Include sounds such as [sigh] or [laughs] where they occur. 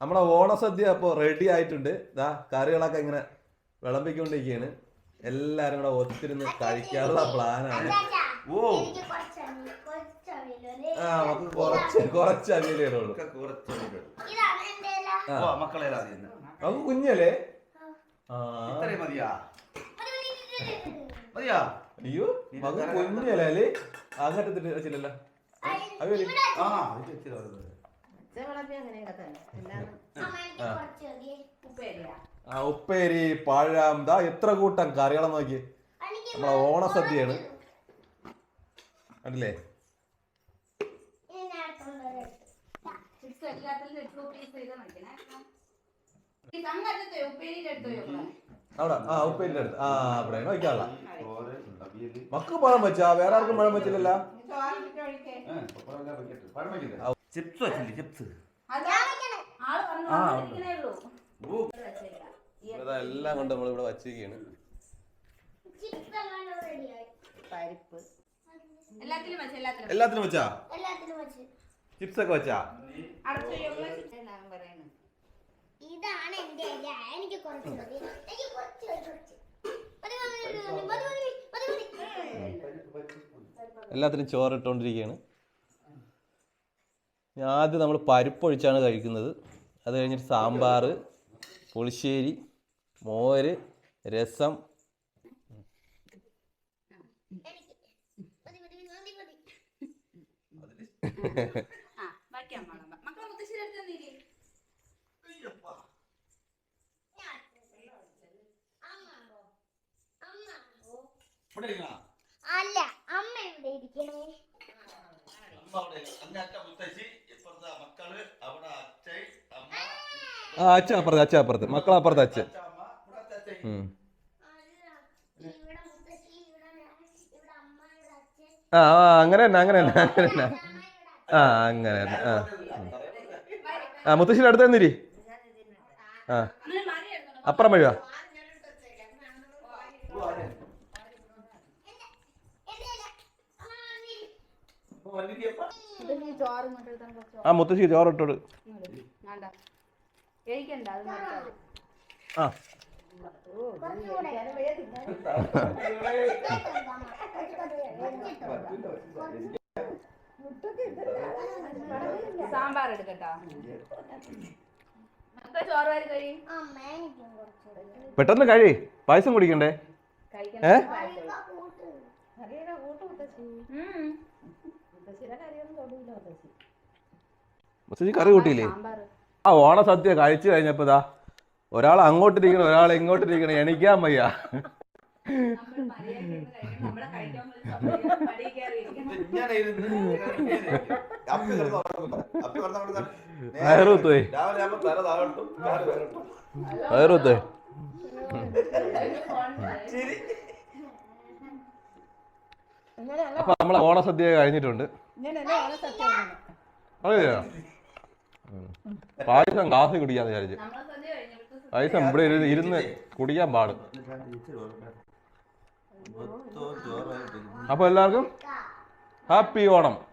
നമ്മളെ ഓണസദ്യ അപ്പോൾ റെഡി ആയിട്ടുണ്ട്. ഇതാ കറികളൊക്കെ ഇങ്ങനെ വിളമ്പിക്കൊണ്ടിരിക്കുകയാണ് എല്ലാരും കൂടെ ഒത്തിരുന്ന് കഴിക്കാനുള്ള പ്ലാനാണ് ഓ ആ നമുക്ക് കുറച്ച് കുറച്ച് അവിയലേ ഉള്ളൂ. നമുക്ക് കുഞ്ഞല്ലേ? അയ്യോ നമുക്ക് കുഞ്ഞല്ലേ ആഘാട്ടത്തിട്ട് വെച്ചില്ലല്ലോ. അവിയൽ ആ ആ. ഉപ്പേരി പഴം ദാ എത്ര കൂട്ടം കറികളെ നോക്കി നമ്മളെ ഓണസദ്യയാണ്. കണ്ടില്ലേ? അല്ലേ അവിടെ ആ ഉപ്പേരിന്റെ അടുത്ത്. ആ അവിടെ. മക്ക് പഴം വെച്ചാ? വേറെ ആർക്കും പഴം വെച്ചില്ലല്ലോ? ചിപ്സ് വെച്ചില്ലേ ചിപ്സ്? എല്ലാം കൊണ്ട് നമ്മൾ ഇവിടെ വച്ചിരിക്കുകയാണ് ചിപ്സ് എല്ലാം റെഡിയായി പരിപ്പ്. എല്ലാത്തിലും വെച്ച് എല്ലാത്തിലും. എല്ലാത്തിനും വെച്ചാ? എല്ലാത്തിനും വെച്ച്. ചിപ്സ് ഒക്കെ വെച്ചാ ഇതാണ് എന്റെ എനിക്ക് കുറച്ച് മതി. എനിക്ക് കുറച്ച് കുറച്ച്. മതി മതി മതി മതി മതി മതി മതി. എല്ലാത്തിനും ചോറിട്ടുകൊണ്ടിരിക്കുകയാണ് ആദ്യം നമ്മൾ പരിപ്പൊഴിച്ചാണ് കഴിക്കുന്നത് അത് കഴിഞ്ഞിട്ട് സാമ്പാർ പുളിശ്ശേരി മോര് രസം? അല്ല അമ്മ എവിടെ ഇരിക്കണേ അമ്മ അവിടെ ഇല്ല. അങ്ങ് അച്ഛൻ. മുത്തശ്ശി, അച്ഛൻ, ആ അപ്പുറത്ത് അച്ഛൻ അപ്പുറത്ത് മക്കൾ അച്ഛൻ ആ അങ്ങനെ തന്നെ അങ്ങനെ തന്നെ അങ്ങനെ തന്നെ. ആ അങ്ങനെ തന്നെ ആ. ആ മുത്തശ്ശിയുടെ അടുത്ത് തന്നിരി ആ. അപ്പുറം വഴിവാ എന്റെ ഇല. അമ്മ വന്നിരി. അപ്പൊ വന്നിരിക്കപ്പ. ചോറ് ഇങ്ങോട്ട് എടുത്താൽ കുറച്ച് ആ മുത്തശ്ശി ചോറ് ഇട്ടോട്. ആ. സാമ്പാർ എടുക്കട്ടാ. പെട്ടെന്ന് കഴി പായസം കുടിക്കണ്ടേ കഴിക്കാൻ ഏ? ഇപ്പൊ കൂട്ട്. ഉം. മുത്തശ്ശി. കറി കൂട്ടിയില്ലേ? ആ ഓണ സദ്യ കഴിച്ചു കഴിഞ്ഞപ്പോ ദാ ഒരാൾ അങ്ങോട്ടിരിക്കണം ഒരാൾ ഇങ്ങോട്ടിരിക്കണം എണിക്കാൻ വയ്യ. [laughs] വയറുത്ത് വയറുത്ത് അപ്പൊ നമ്മളെ ഓണസദ്യ കഴിഞ്ഞിട്ടുണ്ട്. അതെയോ? ഉം. പായസം ഗ്ലാസ് കുടിക്കാന്ന് വിചാരിച്ചു. പായസം ഇവിടെ ഇരുന്ന് ഇരുന്ന് കുടിക്കാൻ പാടും. അപ്പൊ എല്ലാവർക്കും ഹാപ്പി ഓണം.